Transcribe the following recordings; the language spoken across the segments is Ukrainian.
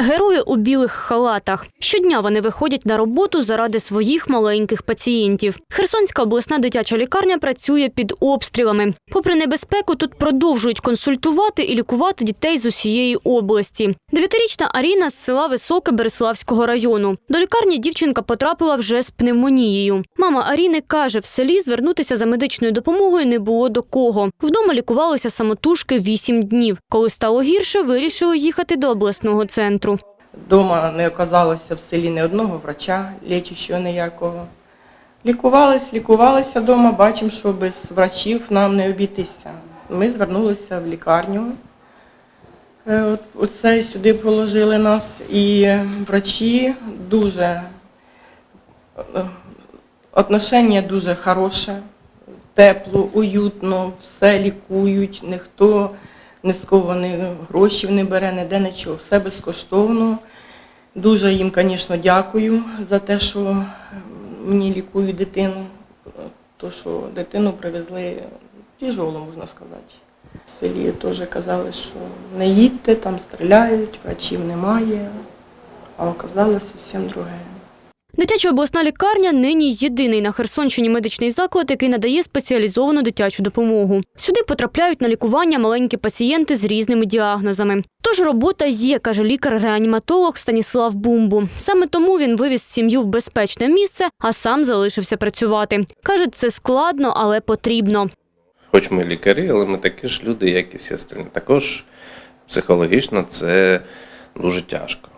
Герої у білих халатах. Щодня вони виходять на роботу заради своїх маленьких пацієнтів. Херсонська обласна дитяча лікарня працює під обстрілами. Попри небезпеку, тут продовжують консультувати і лікувати дітей з усієї області. Дев'ятирічна Аріна з села Високе Береславського району. До лікарні дівчинка потрапила вже з пневмонією. Мама Аріни каже, в селі звернутися за медичною допомогою не було до кого. Вдома лікувалися самотужки вісім днів. Коли стало гірше, вирішили їхати до обласного центру. Дома не оказалося в селі ні одного врача, лічущого ніякого. Лікувались, лікувалися вдома, бачимо, що без врачів нам не обійтися. Ми звернулися в лікарню. Е, оце сюди положили нас. І врачі дуже е, отношення дуже хороше, тепло, уютно, все лікують, ніхто не грошей не бере, ніде нічого, все безкоштовно. Дуже їм, звісно, дякую за те, що мені лікують дитину. То, що дитину привезли тяжело, можна сказати. В селі теж казали, що не їдьте, там стріляють, врачів немає, а оказалося зовсім друге. Дитяча обласна лікарня нині єдиний на Херсонщині медичний заклад, який надає спеціалізовану дитячу допомогу. Сюди потрапляють на лікування маленькі пацієнти з різними діагнозами. Тож робота є, каже лікар-реаніматолог Станіслав Бумбу. Саме тому він вивіз сім'ю в безпечне місце, а сам залишився працювати. Каже, це складно, але потрібно. Хоч ми лікарі, але ми такі ж люди, як і всі остальні. Також психологічно це дуже тяжко.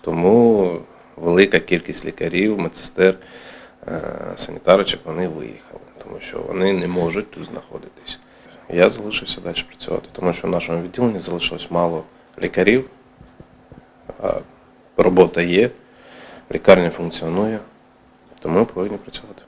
Тому велика кількість лікарів, медсестер, е, санітарочок вони виїхали, тому що вони не можуть тут знаходитись. Я залишився далі працювати, тому що в нашому відділенні залишилось мало лікарів, робота є, лікарня функціонує, тому ми повинні працювати.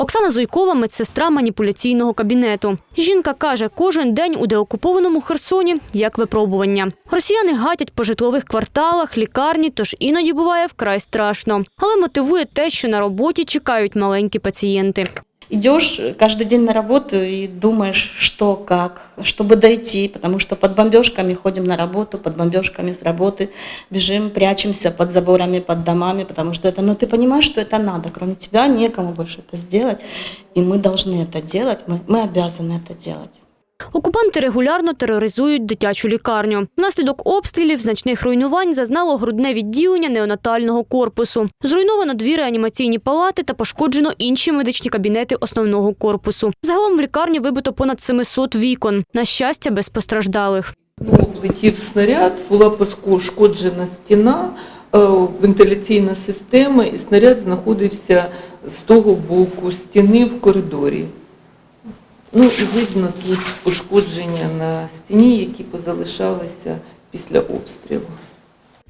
Оксана Зуйкова, медсестра маніпуляційного кабінету. Жінка каже, кожен день у деокупованому Херсоні як випробування. Росіяни гатять по житлових кварталах, лікарні, тож іноді буває вкрай страшно. Але мотивує те, що на роботі чекають маленькі пацієнти Идешь каждый день на работу и думаешь, что, как, чтобы дойти, потому что под бомбежками ходим на работу, под бомбежками с работы бежим, прячемся под заборами, под домами, потому что это, ну ты понимаешь, что это надо, кроме тебя некому больше это сделать, и мы должны это делать, мы, мы обязаны это делать. Окупанти регулярно тероризують дитячу лікарню. Внаслідок обстрілів значних руйнувань зазнало грудне відділення неонатального корпусу. Зруйновано дві реанімаційні палати та пошкоджено інші медичні кабінети основного корпусу. Загалом в лікарні вибито понад 700 вікон. На щастя, без постраждалих. Ну, влетів снаряд, була пошкоджена стіна, е, вентиляційна система, і снаряд знаходився з того боку стіни в коридорі. Ну і видно тут пошкодження на стіні, які позалишалися після обстрілу.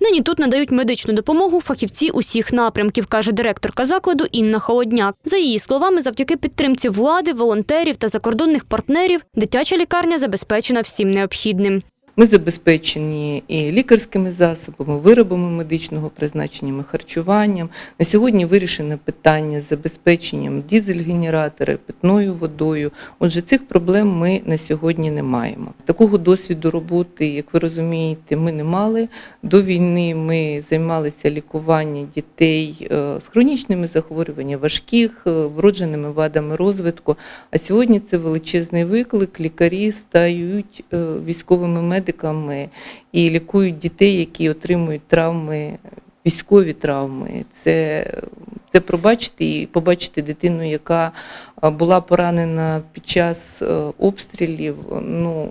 Нині тут надають медичну допомогу фахівці усіх напрямків, каже директорка закладу Інна Холодняк. За її словами, завдяки підтримці влади, волонтерів та закордонних партнерів, дитяча лікарня забезпечена всім необхідним. Ми забезпечені і лікарськими засобами, виробами медичного призначення, харчуванням. На сьогодні вирішено питання з забезпеченням дізель-генератора, питною водою. Отже, цих проблем ми на сьогодні не маємо. Такого досвіду роботи, як ви розумієте, ми не мали. До війни ми займалися лікуванням дітей е, з хронічними захворюваннями, важких, е, вродженими вадами розвитку. А сьогодні це величезний виклик. Лікарі стають е, військовими медиками і лікують дітей, які отримують травми, військові травми. Це, це пробачити і побачити дитину, яка була поранена під час е, обстрілів. Ну,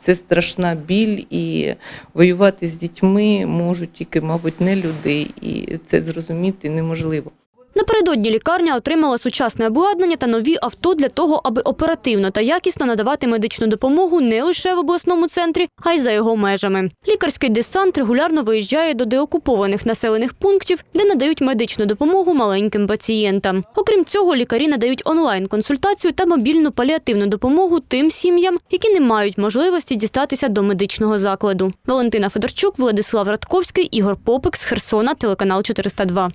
це страшна біль, і воювати з дітьми можуть тільки, мабуть, не люди, і це зрозуміти неможливо. Напередодні лікарня отримала сучасне обладнання та нові авто для того, аби оперативно та якісно надавати медичну допомогу не лише в обласному центрі, а й за його межами. Лікарський десант регулярно виїжджає до деокупованих населених пунктів, де надають медичну допомогу маленьким пацієнтам. Окрім цього, лікарі надають онлайн-консультацію та мобільну паліативну допомогу тим сім'ям, які не мають можливості дістатися до медичного закладу. Валентина Федорчук, Владислав Радковський, Ігор Попик з Херсона, телеканал 402.